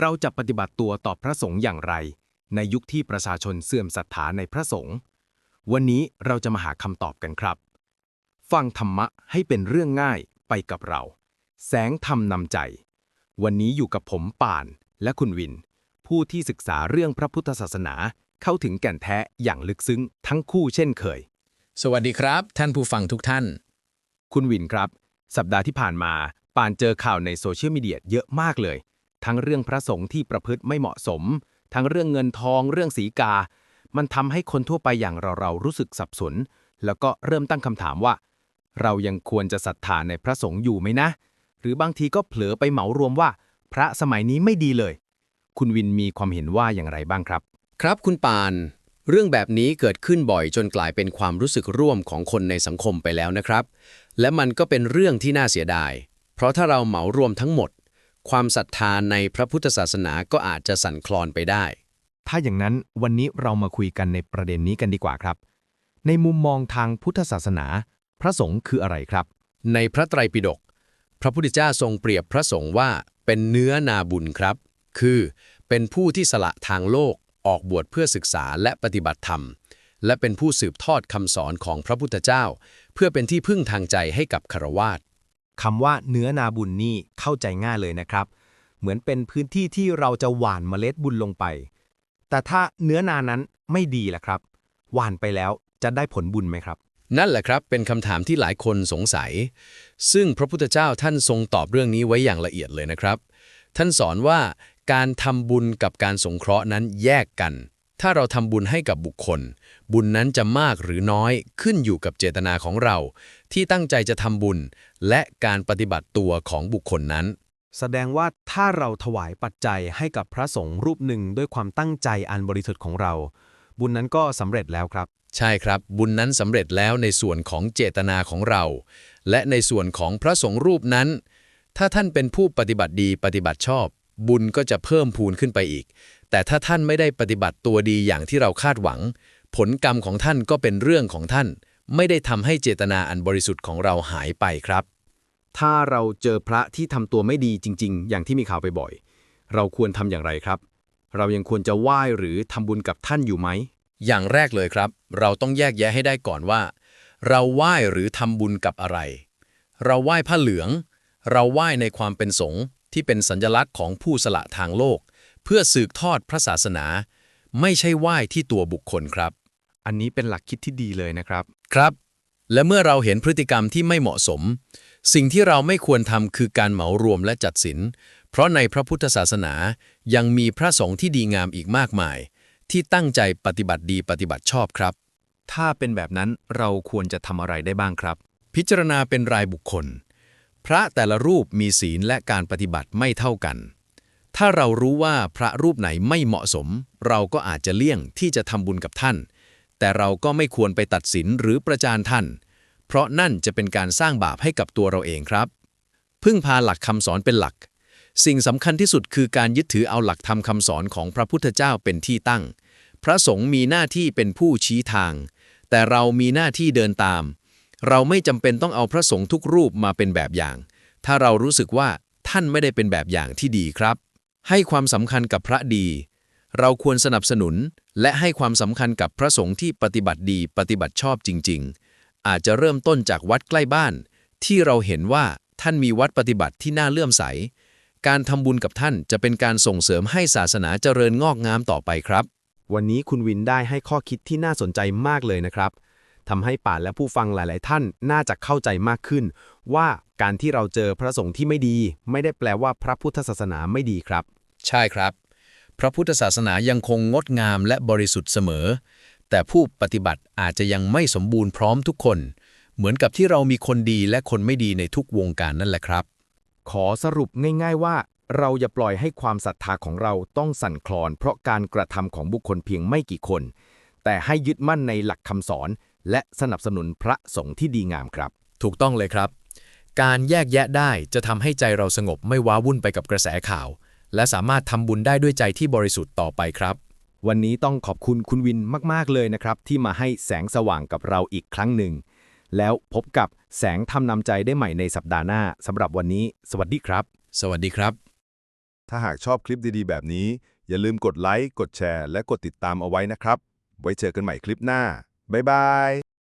เราจะปฏิบัติตัวต่อพระสงฆ์อย่างไร ในยุคที่ประชาชนเสื่อมศรัทธาในพระสงฆ์วันนี้เราจะมาหาคำตอบกันครับ ฟังธรรมะให้เป็นเรื่องง่ายไปกับเรา แสงธรรมนำใจ วันนี้อยู่กับผมป่านและคุณวิน ผู้ที่ศึกษาเรื่องพระพุทธศาสนาเข้าถึงแก่นแท้อย่างลึกซึ้งทั้งคู่เช่นเคย สวัสดีครับ ท่านผู้ฟังทุกท่าน คุณวินครับ สัปดาห์ที่ผ่านมาปานเจอข่าวในโซเชียลมีเดียเยอะมากเลย ทั้งเรื่องพระสงฆ์ที่ประพฤติไม่เหมาะสม ทั้งเรื่องเงินทองเรื่องสีกา มันทำให้คนทั่วไปอย่างเราเรารู้สึกสับสน แล้วก็เริ่มตั้งคำถามว่า เรายังควรจะศรัทธาในพระสงฆ์อยู่ไหมนะ หรือบางทีก็เผลอไปเหมารวมว่า พระสมัยนี้ไม่ดีเลย คุณวินมีความเห็นว่าอย่างไรบ้างครับ ครับคุณปาน เรื่องแบบนี้เกิดขึ้นบ่อยจนกลายเป็นความรู้สึกร่วมของคนในสังคมไปแล้วนะครับ และมันก็เป็นเรื่องที่น่าเสียดาย เพราะถ้าเราเหมารวมทั้งหมด ความศรัทธาในพระพุทธศาสนาก็อาจจะสั่นคลอนไปได้ ถ้าอย่างนั้นวันนี้เรามาคุยกันในประเด็นนี้กันดีกว่าครับ ในมุมมองทางพุทธศาสนา พระสงฆ์คืออะไรครับ ในพระไตรปิฎกพระพุทธเจ้าทรงเปรียบพระสงฆ์ว่าเป็นเนื้อนาบุญครับ คือเป็นผู้ที่สละทางโลกออกบวชเพื่อศึกษาและปฏิบัติธรรม และเป็นผู้สืบทอดคำสอนของพระพุทธเจ้า เพื่อเป็นที่พึ่งทางใจให้กับคารวาส คำว่าเนื้อนาบุญนี่เข้าใจง่ายเลยนะครับ เหมือนเป็นพื้นที่ที่เราจะหว่านเมล็ดบุญลงไป แต่ถ้าเนื้อนานั้นไม่ดีล่ะครับ หว่านไปแล้วจะได้ผลบุญไหมครับ นั่นแหละครับเป็นคำถามที่หลายคนสงสัย ซึ่งพระพุทธเจ้าท่านทรงตอบเรื่องนี้ไว้อย่างละเอียดเลยนะครับ ท่านสอนว่าการทำบุญกับการสงเคราะห์นั้นแยกกัน ถ้าเราทำบุญให้กับบุคคล บุญนั้นจะมากหรือน้อยขึ้นอยู่กับเจตนาของเรา ที่ตั้งใจจะทำบุญ และการปฏิบัติตัวของบุคคลนั้น แสดงว่าถ้าเราถวายปัจจัยให้กับพระสงฆ์รูปหนึ่งด้วยความตั้งใจอันบริสุทธิ์ของเรา บุญนั้นก็สำเร็จแล้วครับ ใช่ครับ บุญนั้นสำเร็จแล้วในส่วนของเจตนาของเรา และในส่วนของพระสงฆ์รูปนั้น ถ้าท่านเป็นผู้ปฏิบัติดีปฏิบัติชอบ บุญก็จะเพิ่มพูนขึ้นไปอีก แต่ถ้าท่านไม่ได้ปฏิบัติตัวดีอย่างที่เราคาดหวัง ผลกรรมของท่านก็เป็นเรื่องของท่าน ไม่ได้ทำให้เจตนาอันบริสุทธิ์ของเราหายไปครับ ถ้าเราเจอพระที่ทำตัวไม่ดีจริง ๆ อย่างที่มีข่าวไปบ่อย เราควรทำอย่างไรครับ เรายังควรจะไหว้หรือทำบุญกับท่านอยู่ไหม อย่างแรกเลยครับ เราต้องแยกแยะให้ได้ก่อนว่า เราไหว้หรือทำบุญกับอะไร เราไหว้ผ้าเหลือง เราไหว้ในความเป็นสงฆ์ ที่เป็นสัญลักษณ์ของผู้สละทางโลก เพื่อสืบทอดพระศาสนา ไม่ใช่ไหว้ที่ตัวบุคคลครับ อันนี้เป็นหลักคิดที่ดีเลยนะครับ ครับ และเมื่อเราเห็นพฤติกรรมที่ไม่เหมาะสม สิ่งที่เราไม่ควรทำคือการเหมารวมและจัดสิน เพราะในพระพุทธศาสนายังมีพระสงฆ์ที่ดีงามอีกมากมาย ที่ตั้งใจปฏิบัติดีปฏิบัติชอบครับ ถ้าเป็นแบบนั้นเราควรจะทำอะไรได้บ้างครับ พิจารณาเป็นรายบุคคล พระแต่ละรูปมีศีลและการปฏิบัติไม่เท่ากัน ถ้าเรารู้ว่าพระรูปไหนไม่เหมาะสม เราก็อาจจะเลี่ยงที่จะทำบุญกับท่าน แต่เราก็ไม่ควรไปตัดสินหรือประจานท่าน เพราะนั่นจะเป็นการสร้างบาปให้กับตัวเราเองครับ พึ่งพาหลักคำสอนเป็นหลัก สิ่งสำคัญที่สุดคือการยึดถือเอาหลักธรรมคำสอนของพระพุทธเจ้าเป็นที่ตั้ง พระสงฆ์มีหน้าที่เป็นผู้ชี้ทาง แต่เรามีหน้าที่เดินตาม เราไม่จำเป็นต้องเอาพระสงฆ์ทุกรูปมาเป็นแบบอย่าง ถ้าเรารู้สึกว่าท่านไม่ได้เป็นแบบอย่างที่ดีครับ ให้ความสำคัญกับพระดี เราควรสนับสนุน และให้ความสำคัญกับพระสงฆ์ที่ปฏิบัติดีปฏิบัติชอบจริง ๆ อาจจะเริ่มต้นจากวัดใกล้บ้าน ที่เราเห็นว่าท่านมีวัดปฏิบัติที่น่าเลื่อมใส การทำบุญกับท่านจะเป็นการส่งเสริมให้ศาสนาเจริญงอกงามต่อไปครับ วันนี้คุณวินได้ให้ข้อคิดที่น่าสนใจมากเลยนะครับ ทำให้ป่านและผู้ฟังหลาย ๆ ท่านน่าจะเข้าใจมากขึ้น ว่าการที่เราเจอพระสงฆ์ที่ไม่ดี ไม่ได้แปลว่าพระพุทธศาสนาไม่ดีครับ ใช่ครับ พระพุทธศาสนายังคงงดงามและบริสุทธิ์เสมอ แต่ผู้ปฏิบัติอาจจะยังไม่สมบูรณ์พร้อมทุกคน เหมือนกับที่เรามีคนดีและคนไม่ดีในทุกวงการนั่นแหละครับ ขอสรุปง่าย ๆ ว่าเราอย่าปล่อยให้ความศรัทธาของเราต้องสั่นคลอน เพราะการกระทำของบุคคลเพียงไม่กี่คน แต่ให้ยึดมั่นในหลักคำสอน และสนับสนุนพระสงฆ์ที่ดีงามครับ ถูกต้องเลยครับ การแยกแยะได้จะทำให้ใจเราสงบไม่ว้าวุ่นไปกับกระแสข่าว และสามารถทำบุญได้ด้วยใจที่บริสุทธิ์ต่อไปครับ วันนี้ต้องขอบคุณคุณวินมาก ๆ เลยนะครับ ที่มาให้แสงสว่างกับเราอีกครั้งหนึ่ง แล้วพบกับแสงทำนำใจได้ใหม่ในสัปดาห์หน้าสำหรับวันนี้ สวัสดีครับ สวัสดีครับ ถ้าหากชอบคลิปดีๆ แบบนี้ อย่าลืมกดไลค์กดแชร์ และกดติดตามเอาไว้นะครับ ไว้เจอกันใหม่คลิปหน้า บ๊ายบาย